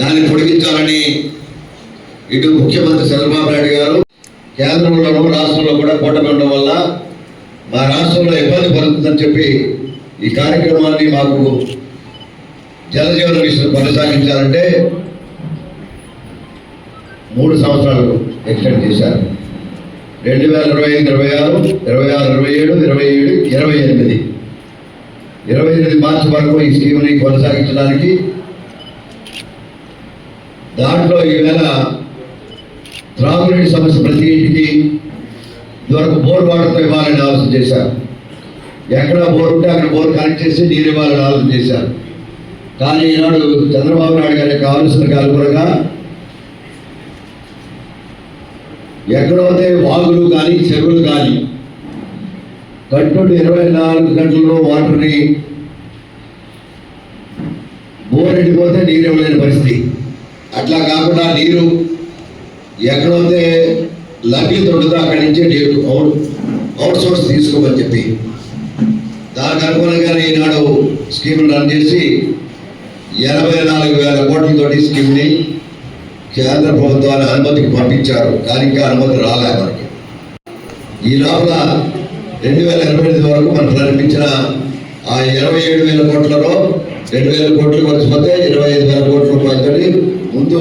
దాన్ని పొడిగించాలని ఇటు ముఖ్యమంత్రి చంద్రబాబు నాయుడు గారు కేంద్రంలోనూ రాష్ట్రంలో కూడా కూటమి ఉండడం వల్ల మా రాష్ట్రంలో ఇబ్బంది పడుతుందని చెప్పి ఈ కార్యక్రమాన్ని మాకు జలజీవన మిషన్ కొనసాగించాలంటే మూడు సంవత్సరాలు ఎక్స్టెండ్ చేశారు. రెండు వేల ఇరవై ఐదు ఇరవై ఆరు ఇరవై ఆరు ఇరవై ఏడు ఇరవై ఏడు ఇరవై ఎనిమిది. ఇరవై ఎనిమిది మార్చి వరకు ఈ స్కీమ్ని కొనసాగించడానికి దాంట్లో ఈవేళ త్రాగునీటి సమస్య ప్రతి ఇంటికి ఇదివరకు బోర్ వాటర్తో ఇవ్వాలని ఆలోచన చేశారు. ఎక్కడ బోర్ ఉంటే అక్కడ బోర్ కనెక్ట్ చేసి నీరు ఇవ్వాలని ఆలోచన చేశారు. కానీ ఈనాడు చంద్రబాబు నాయుడు గారి యొక్క ఆలోచనకు అనుగుణంగా ఎక్కడైతే వాగులు కానీ చెరువులు కానీ కట్టుడు ఇరవై నాలుగు గంటల్లో వాటర్ని బోర్ ఎండిపోతే నీరు ఇవ్వలేని పరిస్థితి. అట్లా కాకుండా నీరు ఎక్కడైతే లభ్యత ఉంటుందో అక్కడి నుంచే నీరు అవుట్ అవుట్ సోర్స్ తీసుకోమని చెప్పి. దానికి అనుగుణంగానే ఈనాడు స్కీమ్ రన్ చేసి ఎనభై నాలుగు వేల కోట్లతోటి స్కీమ్ని కేంద్ర ప్రభుత్వాన్ని అనుమతికి పంపించారు కానీ ఇంకా అనుమతి రాలే మనకి. ఈ లోపల రెండు వేల ఇరవై ఎనిమిది వరకు మనం ప్రారంభించిన ఆ ఇరవై ఏడు వేల కోట్లలో రెండు వేల కోట్లు వచ్చిపోతే ఇరవై ఐదు వేల కోట్లు ముందు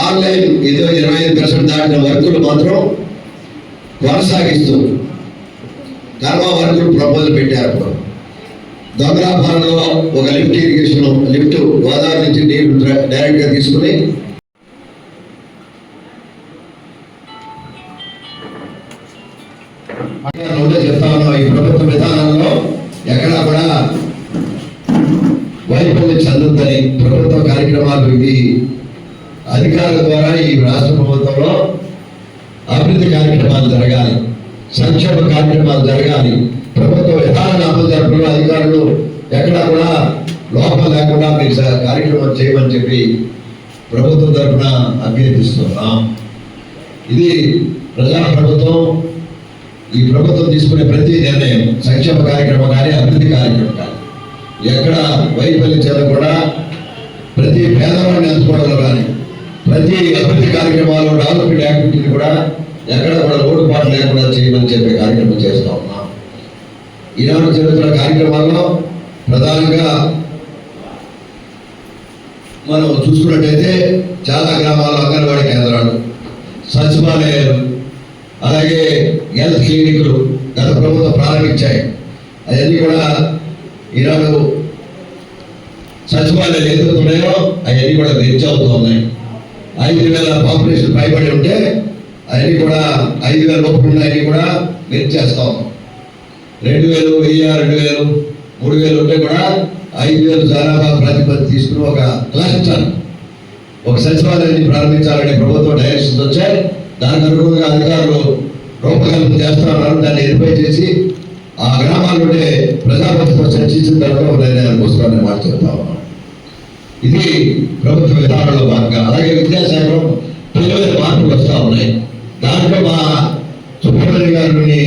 ఆన్లైన్ ఏదో ఇరవై ఐదు పర్సెంట్ దాటిన వర్కులు మాత్రం కొనసాగిస్తూ కర్మ వర్కులు ప్రపోజల్ పెట్టారు దొంగలాభాలలో ఒక లిఫ్ట్ ఇరిగేషన్ లిఫ్ట్ గోదావరి నుంచి నీళ్ళు డైరెక్ట్గా తీసుకుని అధికారుల ద్వారా ఈ రాష్ట్ర ప్రభుత్వంలో అభివృద్ధి కార్యక్రమాలు జరగాలి సంక్షేమ కార్యక్రమాలు జరగాలి ప్రభుత్వం విధానాన్ని అమలు జరపడంలో అధికారులు ఎక్కడా కూడా లోపం లేకుండా మీరు కార్యక్రమం చేయమని చెప్పి ప్రభుత్వం తరఫున అభ్యర్థిస్తున్నాం. ఇది ప్రజా ప్రభుత్వం ఈ ప్రభుత్వం తీసుకునే ప్రతి నిర్ణయం సంక్షేమ కార్యక్రమం కానీ అభివృద్ధి కార్యక్రమం కానీ. ఎక్కడ వైఫల్యం చెందకుండా ప్రతి పేదవాడిని అందుకోవడంలో కానీ అభివృద్ధి కార్యక్రమాలు డెవలప్మెంట్ యాక్టివిటీని కూడా ఎక్కడ కూడా లోటుపాటు లేకుండా చేయమని చెప్పే కార్యక్రమం చేస్తూ ఉన్నాం. ఈనాడు జరుగుతున్న కార్యక్రమాల్లో ప్రధానంగా మనం చూసుకున్నట్టయితే చాలా గ్రామాల్లో అంగన్వాడీ కేంద్రాలు సచివాలయాలు అలాగే హెల్త్ క్లినిక్లు గత ప్రభుత్వం ప్రారంభించాయి. అవన్నీ కూడా ఈనాడు సచివాలయాలు ఏదైతే ఉన్నాయో అవన్నీ కూడా వెజ్ అవుతూ ఉన్నాయి. ఐదు వేల పాపులేషన్ పైబడి ఉంటే అవన్నీ కూడా ఐదు వేల లోపల ఉన్నాయని కూడా వెజ్ చేస్తా. ఉన్నాం రెండు వేలు వెయ్యి రెండు వేలు మూడు వేలు ఉంటే కూడా ఐదు వేలు జనాభా ప్రతిపత్తి తీసుకుని ఒక క్లస్టర్ ఒక సచివాలయాన్ని ప్రారంభించాలనే ప్రభుత్వ డైరెక్షన్స్ వచ్చాయి దానికి అనుగుణంగా అధికారులు రూపకల్పన చేస్తున్నారు దాన్ని ఎరిఫై చేసి ఆ గ్రామాల్లోనే ప్రజాపతితో చర్చించిన తర్వాత నిర్ణయానికి మాట చెప్తా ఉన్నాను. ఇది ప్రభుత్వ విధానంలో భాగంగా. అలాగే విద్యాశాఖలో తెలివైన మార్పులు వస్తూ ఉన్నాయి. దాంట్లో మా సుబ్రహ్మణ్య గారిని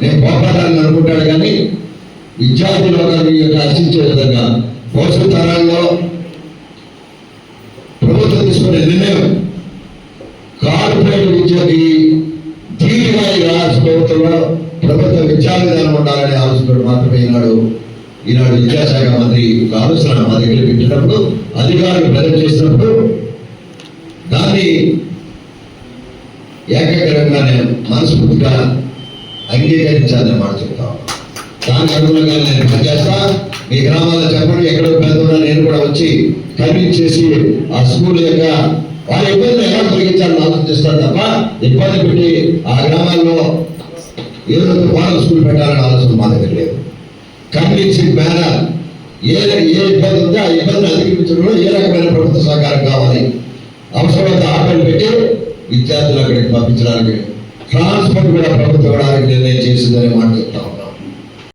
నేను కోపాలని అనుకుంటాడు కానీ విద్యార్థులు ఒకరిని యొక్క విధంగా భవిష్యత్ తరాల్లో ప్రభుత్వం తీసుకునే నిర్ణయం కార్పొరేట్ విద్యకి ధీటుగా ఈ రాష్ట్ర ప్రభుత్వంలో ప్రభుత్వ విద్యా విధానం ఉండాలనే ఆలోచన మాత్రమే ఈనాడు ఈనాడు విద్యాశాఖ మంత్రి ఒక ఆలోచన మా దగ్గర పెట్టినప్పుడు అధికారులు ప్రజెంట్ చేసినప్పుడు దాన్ని ఏకగ్రంగా నేను మనస్ఫూర్తిగా అంగీకరించాలని మాట చెప్తా దానికి అనుగుణంగా నేను పనిచేస్తా మీ గ్రామాల్లో చెప్పండి ఎక్కడ పేదన్నా నేను కూడా వచ్చి కన్విన్స్ చేసి ఆ స్కూల్ యొక్క వారి ఇబ్బందులు ఎలా తొలగించాలని ఆలోచిస్తాను తప్ప ఇబ్బంది పెట్టి ఆ గ్రామాల్లో ఏదో ఒక మోడల్ స్కూల్ పెట్టాలని ఆలోచన మా దగ్గర లేదు. కమ్యూనిస్ట్ మేనర్ ఏ ఏ ఇబ్బంది ఉందో ఆ ఇబ్బంది అధిగమించడంలో ఏ రకమైన ప్రభుత్వ సహకారం కావాలి? అవసరమైతే ఆటలు పెట్టి విద్యార్థులు అక్కడికి పంపించడానికి ట్రాన్స్పోర్ట్ కూడా ప్రభుత్వం నిర్ణయం చేసిందని మాట చెప్తాం.